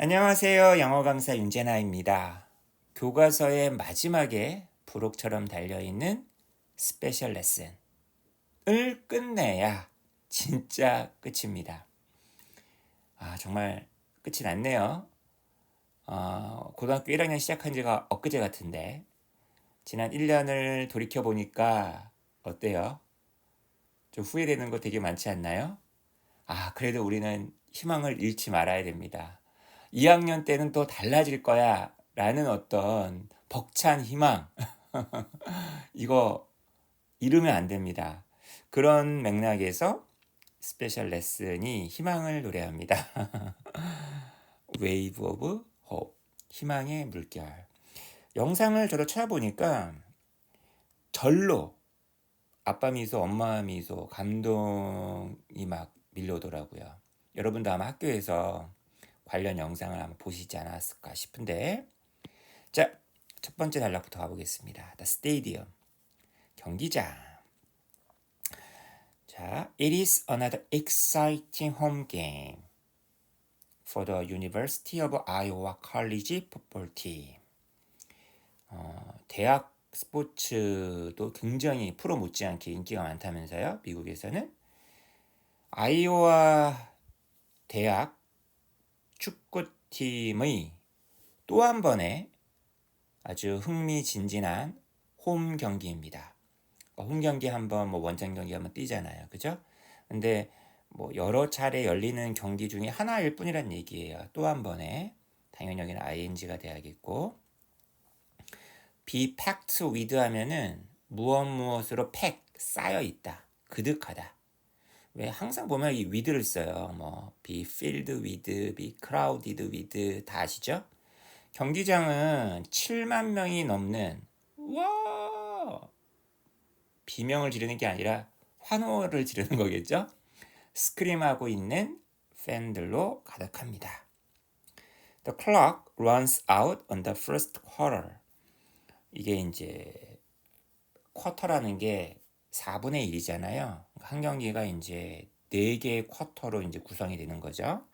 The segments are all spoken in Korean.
안녕하세요. 영어 강사 윤재나입니다. 교과서의 마지막에 부록처럼 달려있는 스페셜 레슨을 끝내야 진짜 끝입니다. 아, 정말 끝이 났네요. 어, 고등학교 1학년 시작한 지가 엊그제 같은데, 지난 1년을 돌이켜보니까 어때요? 좀 후회되는 거 되게 많지 않나요? 아, 그래도 우리는 희망을 잃지 말아야 됩니다. 2학년 때는 또 달라질 거야 라는 어떤 벅찬 희망. 이거 잃으면 안 됩니다. 그런 맥락에서 스페셜 레슨이 희망을 노래합니다. Wave of Hope. 희망의 물결. 영상을 저도 찾아보니까 절로 아빠 미소, 엄마 미소, 감동이 막 밀려오더라고요. 여러분도 아마 학교에서 관련 영상을 한번 보시지 않았을까 싶은데 자, 첫 번째 단락부터 가보겠습니다. Stadium 경기장 자, It is another exciting home game for the University of Iowa College Football Team 어, 대학 스포츠도 굉장히 프로 못지않게 인기가 많다면서요. 미국에서는 아이오와 대학 축구팀의 또 한 번의 아주 흥미진진한 홈 경기입니다. 어, 홈 경기 한번 뭐 원정 경기 한번 뛰잖아요. 그죠? 근데 뭐 여러 차례 열리는 경기 중에 하나일 뿐이란 얘기예요. 또 한 번에 당연히 여기는 ing가 돼야겠고 be packed with 하면은 무엇 무엇으로 팩 쌓여 있다. 그득하다. 왜 항상 보면 이 with를 써요. 뭐 be filled with, be crowded with 다 아시죠? 경기장은 7만 명이 넘는 와 비명을 지르는 게 아니라 환호를 지르는 거겠죠? 스크림하고 있는 팬들로 가득합니다. The clock runs out on the first quarter. 이게 이제 쿼터라는 게 4분의 1이잖아요. 한 경기가 이제 4개의 쿼터로 이제 구성이 되는 거죠.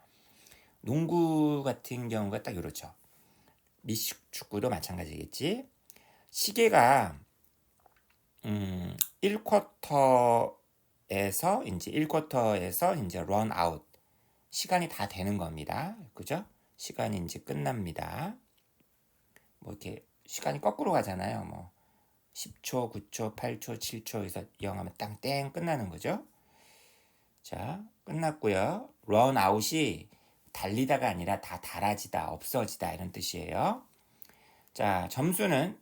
농구 같은 경우가 딱 이렇죠. 미식 축구도 마찬가지겠지. 시계가 음, 1쿼터에서 이제 1쿼터에서 이제 런 아웃 시간이 다 되는 겁니다. 그죠? 시간이 이제 끝납니다. 뭐 이렇게 시간이 거꾸로 가잖아요. 뭐 10초, 9초, 8초, 7초에서 0 하면 땅 땡 끝나는 거죠. 자, 끝났고요. run out이 달리다가 아니라 다 달아지다, 없어지다 이런 뜻이에요. 자, 점수는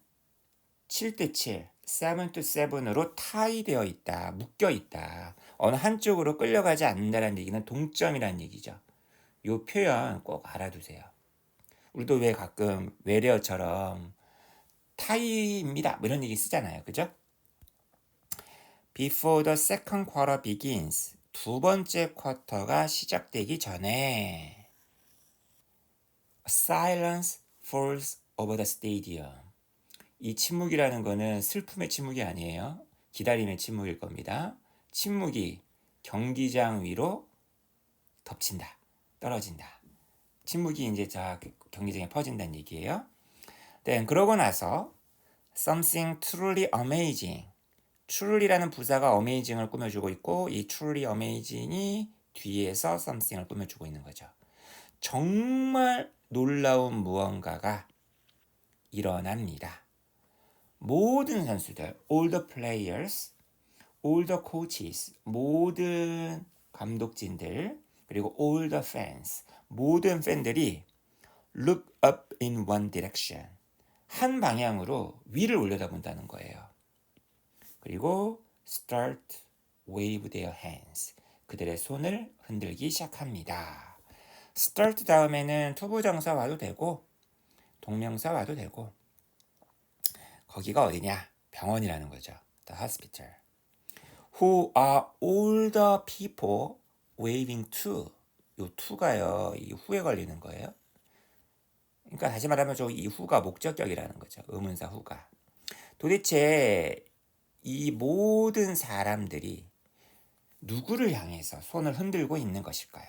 7대 7, 7 to 7으로 타이 되어 있다, 묶여 있다. 어느 한쪽으로 끌려가지 않는다는 얘기는 동점이라는 얘기죠. 이 표현 꼭 알아두세요. 우리도 왜 가끔 외래어처럼 타이입니다. 뭐 이런 얘기 쓰잖아요. 그죠? Before the second quarter begins. 두 번째 쿼터가 시작되기 전에 silence falls over the stadium. 이 침묵이라는 거는 슬픔의 침묵이 아니에요. 기다림의 침묵일 겁니다. 침묵이 경기장 위로 덮친다. 떨어진다. 침묵이 이제 자 경기장에 퍼진다는 얘기예요. 네, 그러고 나서 something truly amazing. truly라는 부사가 amazing을 꾸며주고 있고 이 truly amazing이 뒤에서 something을 꾸며주고 있는 거죠. 정말 놀라운 무언가가 일어납니다. 모든 선수들, all the players, all the coaches, 모든 감독진들, 그리고 all the fans, 모든 팬들이 look up in one direction. 한 방향으로 위를 올려다본다는 거예요. 그리고 start wave their hands. 그들의 손을 흔들기 시작합니다. start 다음에는 투부정사 와도 되고 동명사 와도 되고 거기가 어디냐? 병원이라는 거죠. The hospital. Who are all the people waving to? 요 to가요. 이 후에 걸리는 거예요. 그러니까 다시 말하면 저 이 후가 목적격이라는 거죠. 의문사 후가. 도대체 이 모든 사람들이 누구를 향해서 손을 흔들고 있는 것일까요?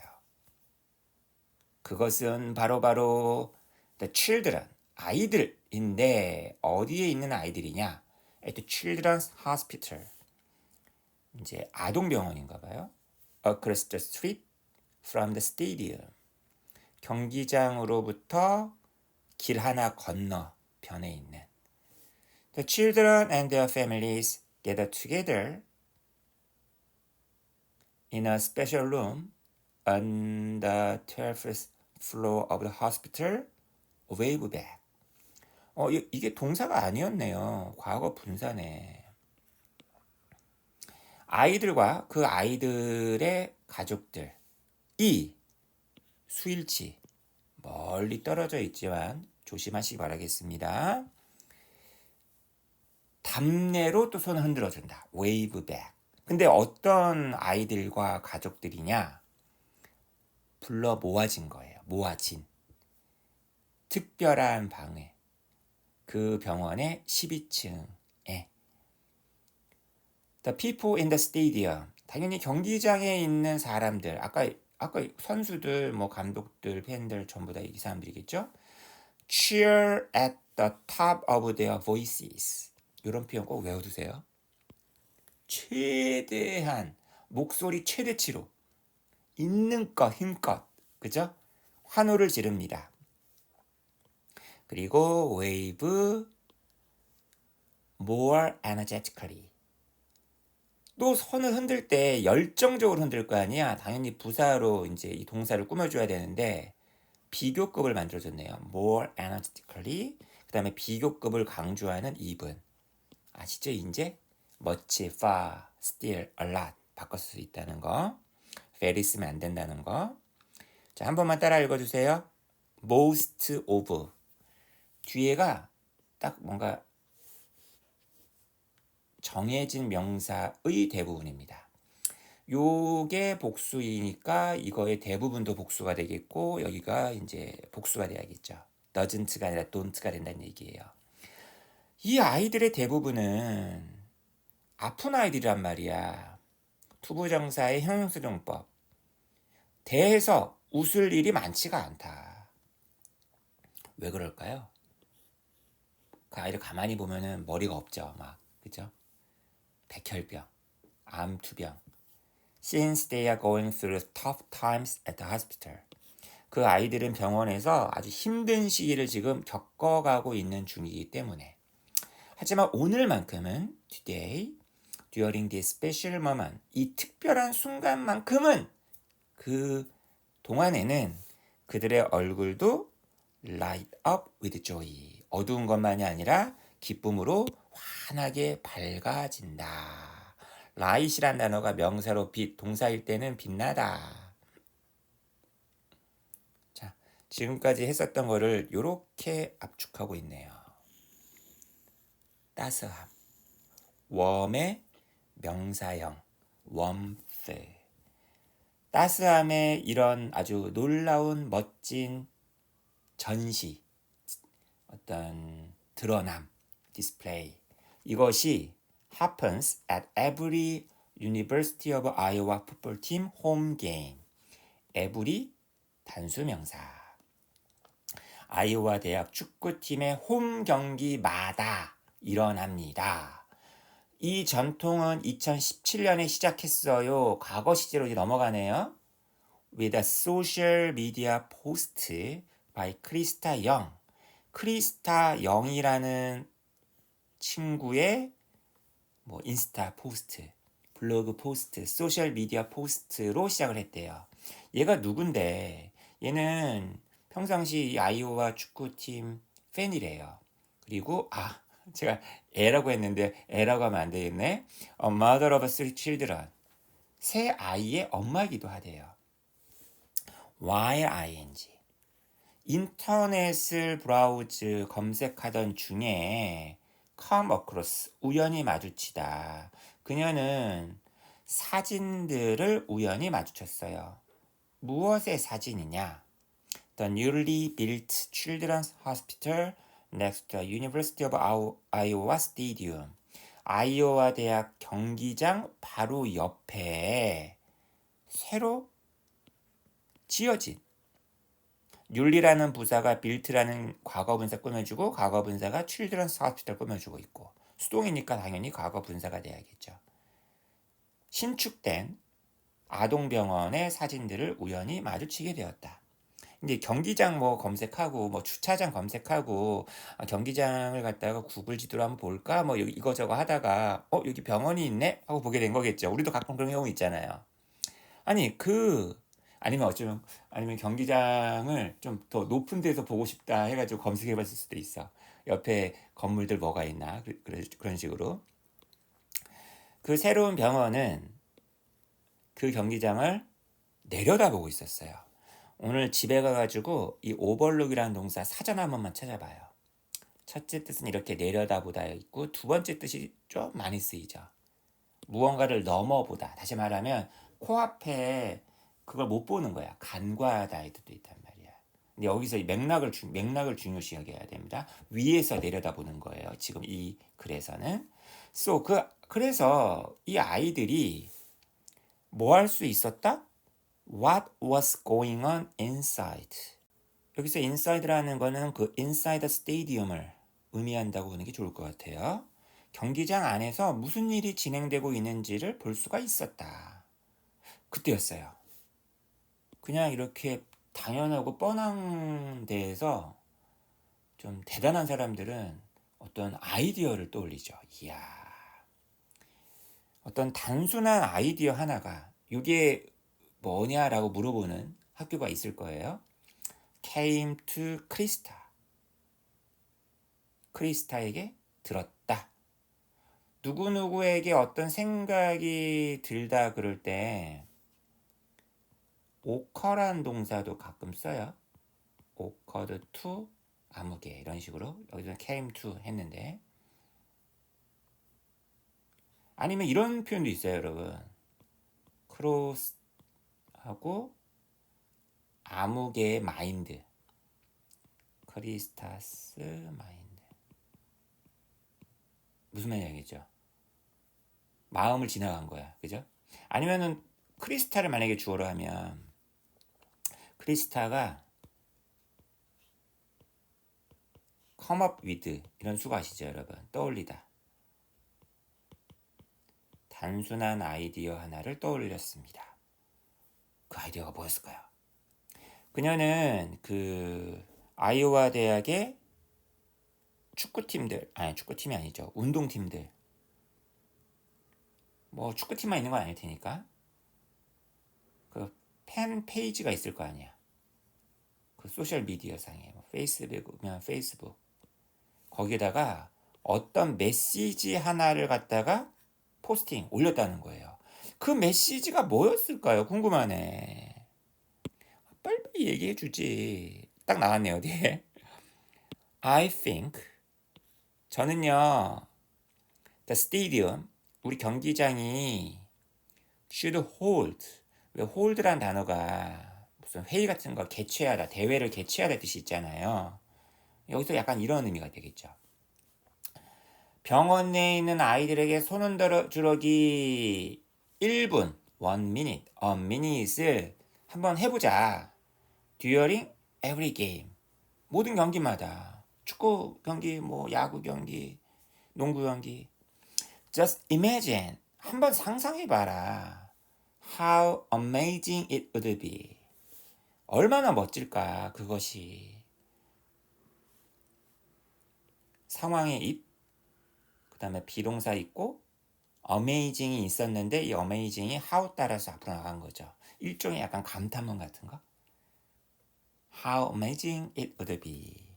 그것은 바로 바로 the children, 아이들인데 어디에 있는 아이들이냐? at the children's hospital. 이제 아동병원인가 봐요. across the street from the stadium. 경기장으로부터 길 하나 건너 변에 있는 The children and their families gather together in a special room on the 12th floor of the hospital wave back. 어, 이- 이게 동사가 아니었네요. 과거 분사네. 아이들과 그 아이들의 가족들이 수일치 멀리 떨어져 있지만 조심하시기 바라겠습니다. 담내로 또 손을 흔들어 준다. 웨이브 백. 근데 어떤 아이들과 가족들이냐? 불러 모아진 거예요. 모아진. 특별한 방에. 그 병원의 12층에. The people in the stadium. 당연히 경기장에 있는 사람들. 아까 아까 선수들, 뭐 감독들, 팬들 전부 다 이 사람들이겠죠? Cheer at the top of their voices. 이런 표현 꼭 외워두세요. 최대한 목소리 최대치로 있는 것 힘껏 그죠? 환호를 지릅니다. 그리고 wave more energetically 또 손을 흔들 때 열정적으로 흔들 거 아니야. 당연히 부사로 이제 이 동사를 꾸며줘야 되는데 비교급을 만들어줬네요. more energetically 그 다음에 비교급을 강조하는 even 아시죠? 이제 much, far, still, a lot 바꿨을 수 있다는 거 very 쓰면 안 된다는 거 자, 한 번만 따라 읽어주세요. most of 뒤에가 딱 뭔가 정해진 명사의 대부분입니다. 요게 복수이니까 이거의 대부분도 복수가 되겠고 여기가 이제 복수가 돼야겠죠. doesn't가 아니라 don't가 된다는 얘기예요. 이 아이들의 대부분은 아픈 아이들이란 말이야. 투부정사의 형용수정법. 대해서 웃을 일이 많지가 않다. 왜 그럴까요? 그 아이를 가만히 보면은 머리가 없죠. 막, 그죠? 백혈병, 암투병. Since they are going through tough times at the hospital. 그 아이들은 병원에서 아주 힘든 시기를 지금 겪어가고 있는 중이기 때문에. 하지만 오늘만큼은 today, during this special moment, 이 특별한 순간만큼은 그 동안에는 그들의 얼굴도 light up with joy. 어두운 것만이 아니라 기쁨으로 환하게 밝아진다. Light이란 단어가 명사로 빛, 동사일 때는 빛나다. 자, 지금까지 했었던 거를 이렇게 압축하고 있네요. 따스함. 웜의 명사형. warmth. 따스함의 이런 아주 놀라운 멋진 전시, 어떤 드러남, 디스플레이. 이것이 happens at every University of Iowa football team home game. every 단수 명사. 아이오와 대학 축구팀의 홈 경기마다 일어납니다. 이 전통은 2017년에 시작했어요. 과거 시제로 이제 넘어가네요. With a social media post by 크리스타 영. 크리스타 영이라는 친구의 뭐 인스타 포스트, 블로그 포스트, 소셜 미디어 포스트로 시작을 했대요. 얘가 누군데? 얘는 평상시 이 아이오와 축구팀 팬이래요. 그리고 아 제가 애라고 했는데 애라고 하면 안 되겠네. A mother of three children. 세 아이의 엄마이기도 하대요. while ing. 인터넷을 브라우즈 검색하던 중에 come across 우연히 마주치다. 그녀는 사진들을 우연히 마주쳤어요. 무엇의 사진이냐? The newly built children's hospital next to the University of Iowa Stadium. 아이오와 대학 경기장 바로 옆에 새로 지어진 윤리라는 부사가 built라는 과거 분사 꾸며주고 과거 분사가 children's hospital 꾸며주고 있고 수동이니까 당연히 과거 분사가 돼야겠죠. 신축된 아동병원의 사진들을 우연히 마주치게 되었다. 이제 경기장 뭐 검색하고 뭐 주차장 검색하고 아, 경기장을 갔다가 구글 지도로 한번 볼까 뭐 이거저거 하다가 어 여기 병원이 있네 하고 보게 된 거겠죠. 우리도 가끔 그런 경우 있잖아요. 아니 그 아니면 어쩌면 아니면 경기장을 좀 더 높은 데서 보고 싶다 해가지고 검색해 봤을 수도 있어. 옆에 건물들 뭐가 있나 그, 그런 식으로 그 새로운 병원은 그 경기장을 내려다보고 있었어요. 오늘 집에 가가지고 이 오버룩이라는 동사 사전 한 번만 찾아봐요. 첫째 뜻은 이렇게 내려다보다 있고 두 번째 뜻이 좀 많이 쓰이죠. 무언가를 넘어보다. 다시 말하면 코앞에 그걸 못 보는 거야. 간과하다의 뜻도 있단 말이야. 근데 여기서 이 맥락을 주, 맥락을 중요시하게 해야 됩니다. 위에서 내려다보는 거예요. 지금 이 글에서는. So 그 그래서 이 아이들이 뭐 할 수 있었다? What was going on inside? 여기서 inside라는 거는 그 inside stadium을 의미한다고 보는 게 좋을 것 같아요. 경기장 안에서 무슨 일이 진행되고 있는지를 볼 수가 있었다. 그때였어요. 그냥 이렇게 당연하고 뻔한 데에서 좀 대단한 사람들은 어떤 아이디어를 떠올리죠. 이야. 어떤 단순한 아이디어 하나가 이게 뭐냐라고 물어보는 학교가 있을 거예요. came to 크리스타. 크리스타에게 들었다. 누구누구에게 어떤 생각이 들다 그럴 때 오커란 동사도 가끔 써요. 오커드 to 아무개 이런 식으로. 여기서 came to 했는데. 아니면 이런 표현도 있어요, 여러분. 크로스 하고 아무개의 마인드. 크리스타스 마인드. 무슨 말이냐겠죠? 마음을 지나간 거야. 그죠? 아니면은 크리스타를 만약에 주어로 하면 크리스타가 come up with 이런 수가 아시죠 여러분? 떠올리다. 단순한 아이디어 하나를 떠올렸습니다. 그 아이디어가 뭐였을까요? 그녀는 그 아이오와 대학의 축구팀들 아니 축구팀이 아니죠. 운동팀들. 뭐 축구팀만 있는 건 아닐 테니까. 그 팬 페이지가 있을 거 아니야 그 소셜 미디어 상에 뭐 페이스북이면 페이스북 거기에다가 어떤 메시지 하나를 갖다가 포스팅 올렸다는 거예요 그 메시지가 뭐였을까요? 궁금하네. 빨리 얘기해 주지. 딱 나왔네 어디에. I think 저는요. The stadium 우리 경기장이 should hold 왜 hold란 단어가 무슨 회의 같은 거 개최하다 대회를 개최하다 뜻이 있잖아요. 여기서 약간 이런 의미가 되겠죠. 병원 내에 있는 아이들에게 손 흔들어 주러기 1분, 1 minute, a minute을 한번 해보자. During every game. 모든 경기마다. 축구 경기, 뭐 야구 경기, 농구 경기. Just imagine. 한번 상상해봐라. How amazing it would be. 얼마나 멋질까, 그것이. 상황의 입, 그 다음에 비동사 있고, 어메이징이 있었는데 이 어메이징이 how 따라서 앞으로 나간 거죠. 일종의 약간 감탄문 같은 거. How amazing it would be.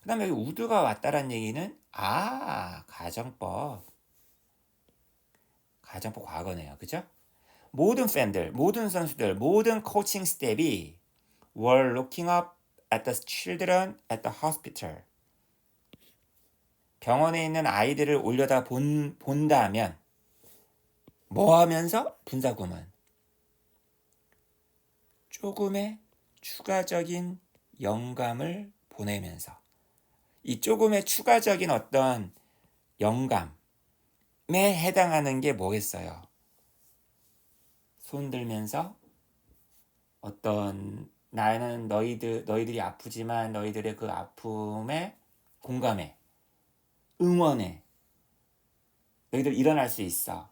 그 다음에 여기 우드가 왔다란 얘기는 아 가정법 가정법 과거네요. 그죠? 모든 팬들, 모든 선수들, 모든 코칭 스텝이 were looking up at the children at the hospital. 병원에 있는 아이들을 올려다 본, 본다면 뭐 하면서 분사구문 조금의 추가적인 영감을 보내면서 이 조금의 추가적인 어떤 영감에 해당하는 게 뭐겠어요? 손 들면서 어떤 나는 너희들 너희들이 아프지만 너희들의 그 아픔에 공감해. 응원해. 너희들 일어날 수 있어.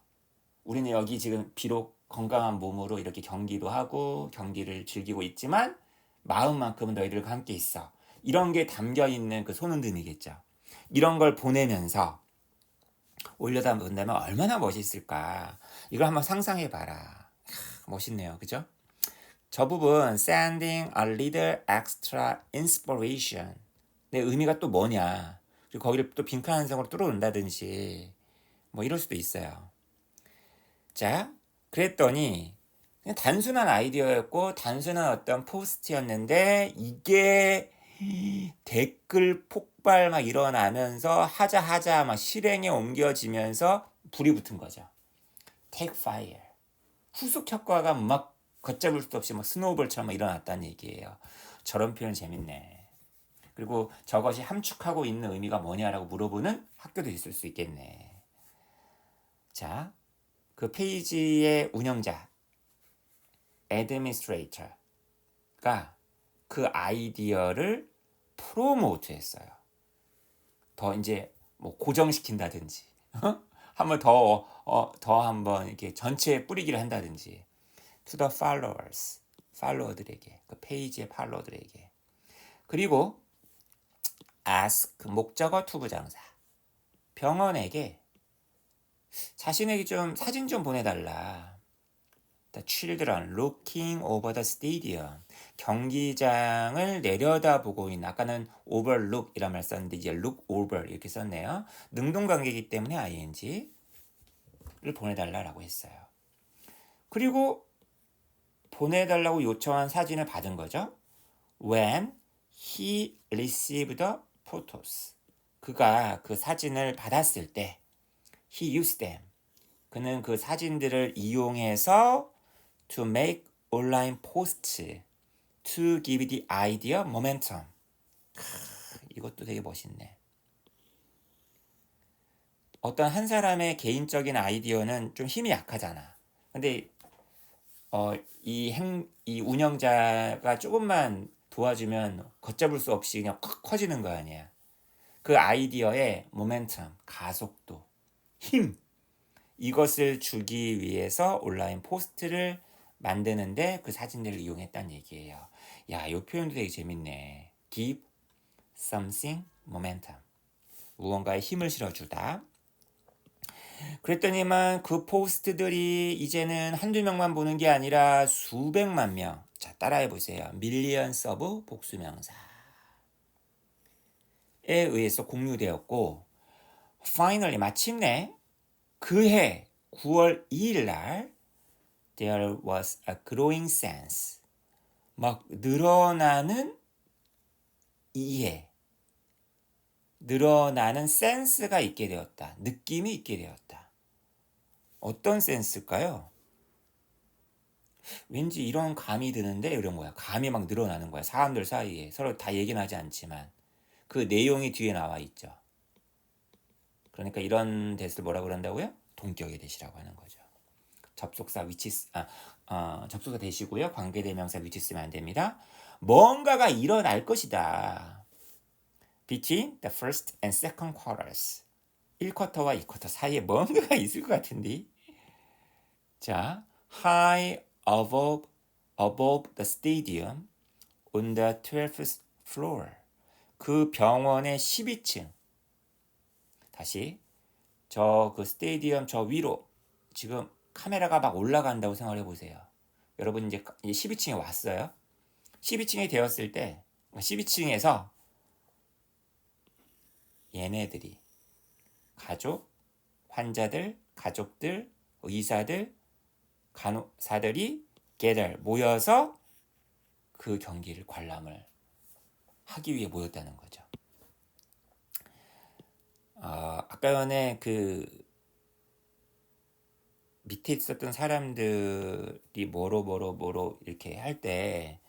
우리는 여기 지금 비록 건강한 몸으로 이렇게 경기도 하고 경기를 즐기고 있지만 마음만큼은 너희들과 함께 있어. 이런 게 담겨 있는 그 손흔듦이겠죠. 이런 걸 보내면서 올려다 본다면 얼마나 멋있을까. 이걸 한번 상상해 봐라 멋있네요 그죠? 저 부분 sending a little extra inspiration 내 의미가 또 뭐냐 그리고 거기를 또 빈칸 한성으로 뚫어놓는다든지 뭐 이럴 수도 있어요 자 그랬더니 그냥 단순한 아이디어였고 단순한 어떤 포스트였는데 이게 댓글 폭발 막 일어나면서 하자 하자 막 실행에 옮겨지면서 불이 붙은 거죠. Take fire. 후속 효과가 막 걷잡을 수 없이 막 스노우볼처럼 일어났다는 얘기예요. 저런 표현 재밌네. 그리고 저것이 함축하고 있는 의미가 뭐냐라고 물어보는 학교도 있을 수 있겠네. 자, 그 페이지의 운영자, administrator가 그 아이디어를 프로모트 했어요. 더 이제 뭐 고정시킨다든지, 한번 더, 어, 더 한번 이렇게 전체에 뿌리기를 한다든지, to the followers, 팔로워들에게, 그 페이지의 팔로워들에게. 그리고 ask, 목적어 투부장사. 병원에게 자신에게 좀 사진 좀 보내달라. The children looking over the stadium. 경기장을 내려다보고 있는 아까는 overlook이란 말 썼는데 이제 look over 이렇게 썼네요. 능동 관계이기 때문에 ing를 보내달라라고 했어요. 그리고 보내달라고 요청한 사진을 받은 거죠. When he received the photos. 그가 그 사진을 받았을 때 he used them. 그는 그 사진들을 이용해서 to make online posts to give the idea momentum. 크, 이것도 되게 멋있네. 어떤 한 사람의 개인적인 아이디어는 좀 힘이 약하잖아. 근데 어, 이 행, 이 운영자가 조금만 도와주면 걷잡을 수 없이 그냥 콱 커지는 거 아니야. 그 아이디어의 모멘텀, 가속도, 힘 이것을 주기 위해서 온라인 포스트를 만드는데 그 사진들을 이용했다는 얘기예요. 야, 이 표현도 되게 재밌네. Give something momentum. 무언가에 힘을 실어주다. 그랬더니만 그 포스트들이 이제는 한두 명만 보는 게 아니라 수백만 명. 자, 따라해 보세요. 밀리언 서브 복수명사에 의해서 공유되었고, finally 마침내 그해 9월 2일 날 there was a growing sense. 막 늘어나는 이해, 늘어나는 센스가 있게 되었다. 느낌이 있게 되었다. 어떤 센스일까요? 왠지 이런 감이 드는데 이런 거야. 감이 막 늘어나는 거야. 사람들 사이에 서로 다 얘기는 하지 않지만 그 내용이 뒤에 나와 있죠. 그러니까 이런 대시를 뭐라 그런다고요? 동격의 대시라고 하는 거죠. 접속사 위치 아, 어, 접속사 대시고요. 관계대명사 위치 쓰면 안 됩니다. 뭔가가 일어날 것이다. between the first and second quarters. 1쿼터와 2쿼터 사이에 뭔가가 있을 것 같은데. 자, high above above the stadium on the 12th floor. 그 병원의 12층. 다시 저 그 스테디엄 저 위로 지금 카메라가 막 올라간다고 생각을 해보세요. 여러분 이제 12층에 왔어요. 12층에 되었을 때 12층에서 얘네들이 가족, 환자들, 가족들, 의사들, 간호사들이 gather 모여서 그 경기를 관람을 하기 위해 모였다는 거죠. 어, 아까 전에 그 밑에 있었던 사람들이 뭐로 뭐로 뭐로 이렇게 할 때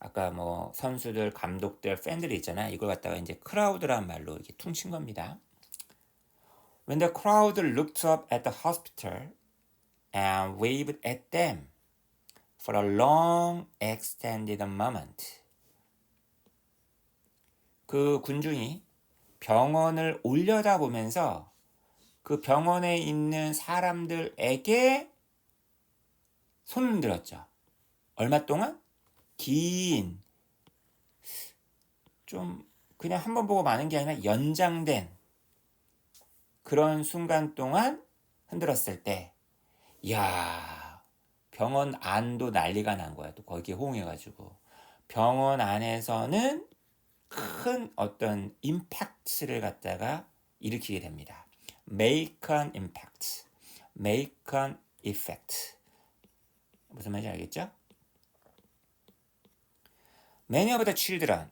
아까 뭐 선수들, 감독들, 팬들이 있잖아. 이걸 갖다가 이제 크라우드란 말로 이렇게 퉁친 겁니다. When the crowd looked up at the hospital and waved at them, for a long extended moment. 그 군중이 병원을 올려다보면서 그 병원에 있는 사람들에게 손을 들었죠. 얼마 동안? 긴, 좀 그냥 한 번 보고 마는 게 아니라 연장된 그런 순간 동안 흔들었을 때, 이야, 병원 안도 난리가 난 거야. 또 거기에 호응해가지고. 병원 안에서는 큰 어떤 임팩트를 갖다가 일으키게 됩니다. Make an impact, make an effect. 무슨 말인지 알겠죠? Many of the children.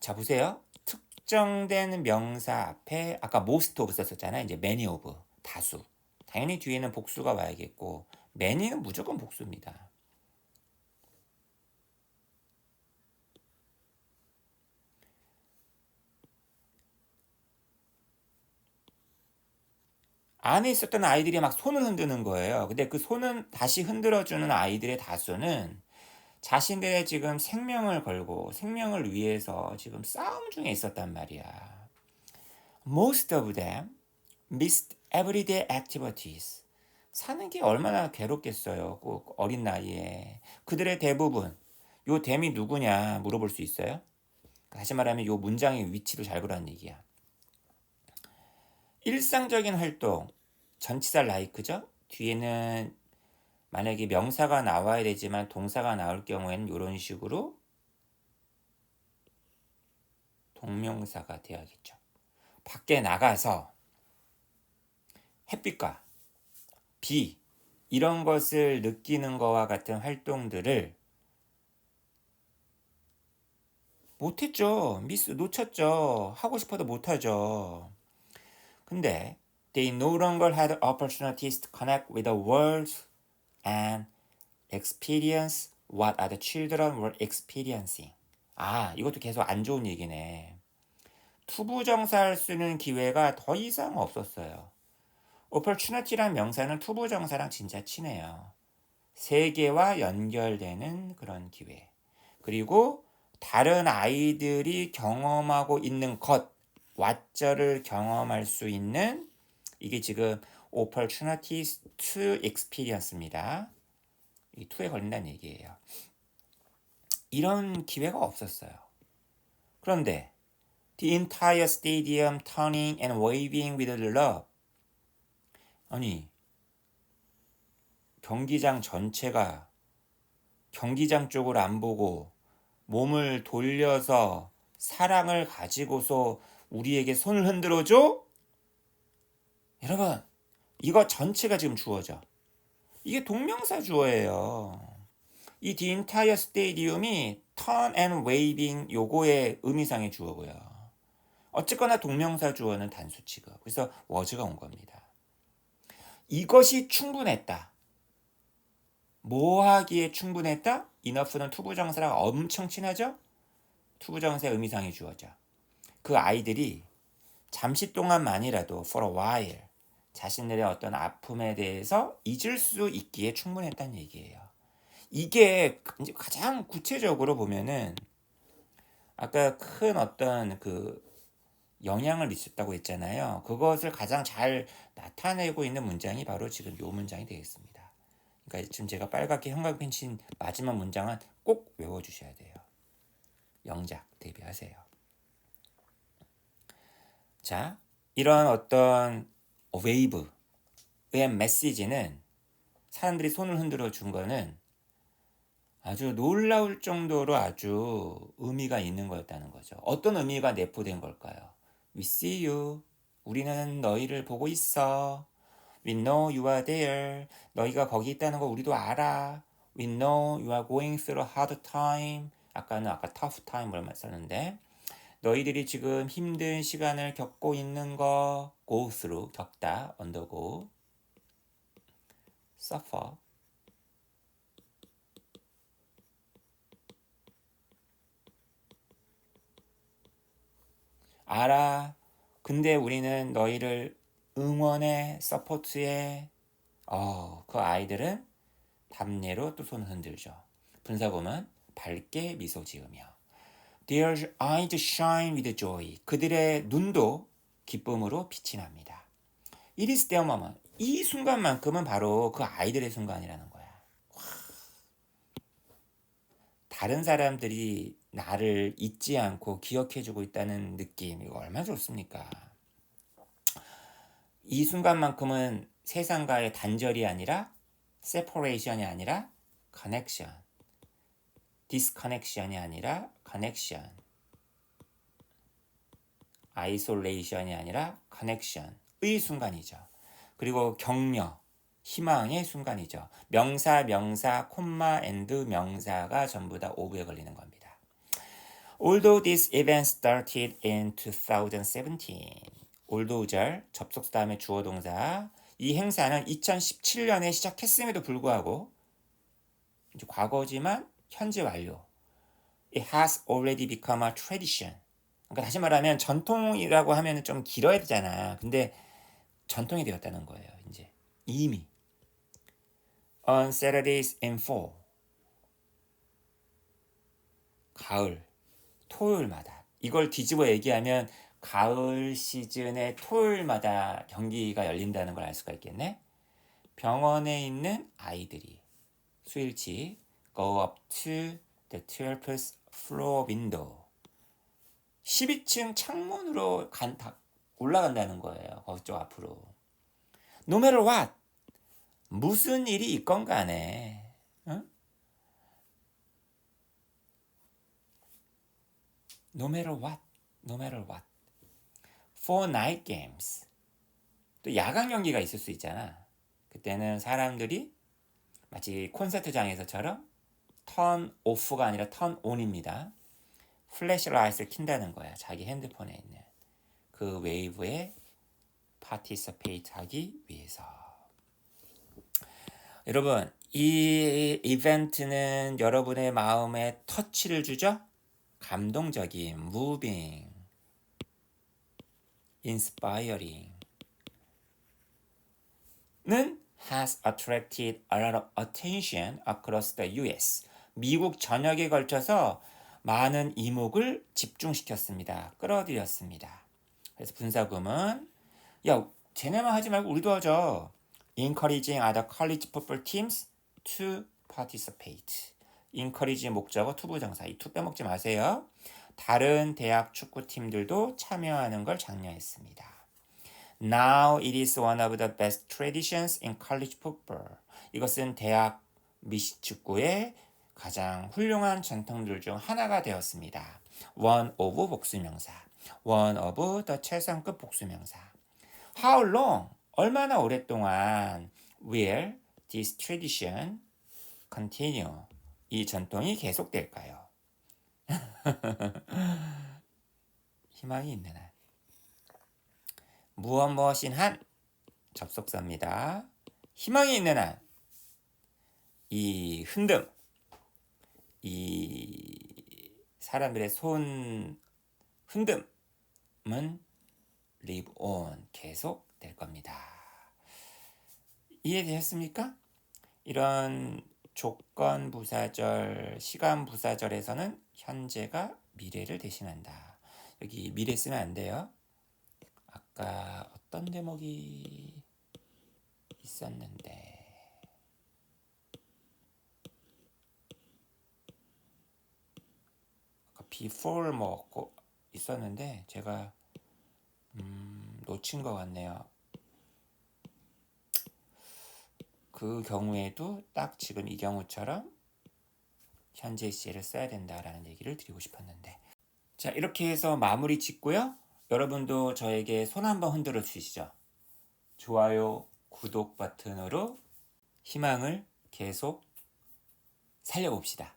자, 보세요. 특정된 명사 앞에 아까 most of 썼었잖아요. 이제 many of 다수. 당연히 뒤에는 복수가 와야겠고 many는 무조건 복수입니다. 안에 있었던 아이들이 막 손을 흔드는 거예요. 근데 그 손은 다시 흔들어주는 아이들의 다수는 자신들의 지금 생명을 걸고 생명을 위해서 지금 싸움 중에 있었단 말이야. Most of them missed everyday activities. 사는 게 얼마나 괴롭겠어요. 꼭 어린 나이에. 그들의 대부분, 요 댐이 누구냐 물어볼 수 있어요? 다시 말하면 요 문장의 위치도 잘 보라는 얘기야. 일상적인 활동, 전치사 like죠? 뒤에는 만약에 명사가 나와야 되지만 동사가 나올 경우에는 이런 식으로 동명사가 되어야겠죠. 밖에 나가서 햇빛과 비 이런 것을 느끼는 거와 같은 활동들을 못했죠. 미스 놓쳤죠. 하고 싶어도 못하죠. 근데 they no longer had opportunities to connect with the world and experience what other children were experiencing. 아, 이것도 계속 안 좋은 얘기네. 투부정사를 쓰는 기회가 더 이상 없었어요. opportunity란 명사는 투부정사랑 진짜 친해요. 세계와 연결되는 그런 기회. 그리고 다른 아이들이 경험하고 있는 것, 왓절을 경험할 수 있는 이게 지금 opportunities to experience입니다. 이 to에 걸린다는 얘기예요. 이런 기회가 없었어요. 그런데 the entire stadium turning and waving with love. 아니 경기장 전체가 경기장 쪽을 안 보고 몸을 돌려서 사랑을 가지고서 우리에게 손을 흔들어 줘? 여러분, 이거 전체가 지금 주어져. 이게 동명사 주어예요. 이 the entire stadium이 turn and waving 요거의 의미상의 주어고요. 어쨌거나 동명사 주어는 단수 취급. 그래서 was가 온 겁니다. 이것이 충분했다. 뭐 하기에 충분했다? enough는 투부정사랑 엄청 친하죠? 투부정사의 의미상의 주어죠. 그 아이들이 잠시 동안만이라도 for a while 자신들의 어떤 아픔에 대해서 잊을 수 있기에 충분했다는 얘기예요. 이게 가장 구체적으로 보면은 아까 큰 어떤 그 영향을 미쳤다고 했잖아요. 그것을 가장 잘 나타내고 있는 문장이 바로 지금 이 문장이 되겠습니다. 그러니까 지금 제가 빨갛게 형광펜 친 마지막 문장은 꼭 외워주셔야 돼요. 영작 대비하세요. 자, 이런 어떤 웨이브의 메시지는 사람들이 손을 흔들어 준 거는 아주 놀라울 정도로 아주 의미가 있는 거였다는 거죠. 어떤 의미가 내포된 걸까요? We see you. 우리는 너희를 보고 있어. We know you are there. 너희가 거기 있다는 거 우리도 알아. We know you are going through a hard time. 아까는 아까 tough time을 썼는데 너희들이 지금 힘든 시간을 겪고 있는 거 go through 겪다 undergo suffer 알아. 근데 우리는 너희를 응원해, 서포트해. 어, 그 아이들은 답례로 또 손을 흔들죠. 분사구문 밝게 미소 지으며 Their eyes shine with joy. 그들의 눈도 기쁨으로 빛이 납니다. It is their moment. 이 순간만큼은 바로 그 아이들의 순간이라는 거야. 와. 다른 사람들이 나를 잊지 않고 기억해주고 있다는 느낌, 이거 얼마나 좋습니까? 이 순간만큼은 세상과의 단절이 아니라 separation이 아니라 connection, disconnection이 아니라 connection, isolation이 아니라 connection의 순간이죠. 그리고 격려, 희망의 순간이죠. 명사, 명사, 콤마, and 명사가 전부 다 오브에 걸리는 겁니다. Although this event started in 2017, 올도우절 접속사 다음에 주어 동사 이 행사는 2017년에 시작했음에도 불구하고 과거지만 현재 완료. It has already become a tradition. 그러니까 다시 말하면 전통이라고 하면 좀 길어야 되잖아. 근데 전통이 되었다는 거예요. 이제 이미. On Saturdays in fall. 가을, 토요일마다. 이걸 뒤집어 얘기하면 가을 시즌의 토요일마다 경기가 열린다는 걸 알 수가 있겠네. 병원에 있는 아이들이 수일치 go up to the 12th floor window 12층 창문으로 간, 다 올라간다는 거예요. 거쪽 앞으로. No matter what 무슨 일이 있건 간에 응? No matter what No matter what for night games. 또 야간 경기가 있을 수 있잖아. 그때는 사람들이 마치 콘서트장에서처럼 턴 오프가 아니라 턴 온입니다. 플래시라이트를 킨다는 거야. 자기 핸드폰에 있는 그 웨이브에 파티서페이트 하기 위해서. 여러분, 이 이벤트는 여러분의 마음에 터치를 주죠? 감동적인, 무빙, inspiring 는 has attracted a lot of attention across the US. 미국 전역에 걸쳐서 많은 이목을 집중시켰습니다. 끌어들였습니다. 그래서 분사금은 야, 쟤네만 하지 말고 우리도 하자. encouraging other college football teams to participate. encourage 목적어 투부정사 이 투 빼먹지 마세요. 다른 대학 축구팀들도 참여하는 걸 장려했습니다. Now it is one of the best traditions in college football. 이것은 대학 미식축구의 가장 훌륭한 전통들 중 하나가 되었습니다. One of 복수명사. One of the 최상급 복수명사. How long? 얼마나 오랫동안 will this tradition continue? 이 전통이 계속될까요? 희망이 있는 한. 무엇 무엇인 한 접속사입니다. 희망이 있는 한. 이 흔듦, 이 사람들의 손 흔듦은 live on 계속 될 겁니다. 이해되셨습니까? 이런 조건 부사절, 시간 부사절에서는 현재가 미래를 대신한다. 여기 미래 쓰면 안 돼요. 아까 어떤 대목이 있었는데 before 뭐 있었는데 제가 음, 놓친 것 같네요. 그 경우에도 딱 지금 이 경우처럼 현재 시제를 써야 된다라는 얘기를 드리고 싶었는데 자 이렇게 해서 마무리 짓고요. 여러분도 저에게 손 한번 흔들어 주시죠. 좋아요, 구독 버튼으로 희망을 계속 살려봅시다.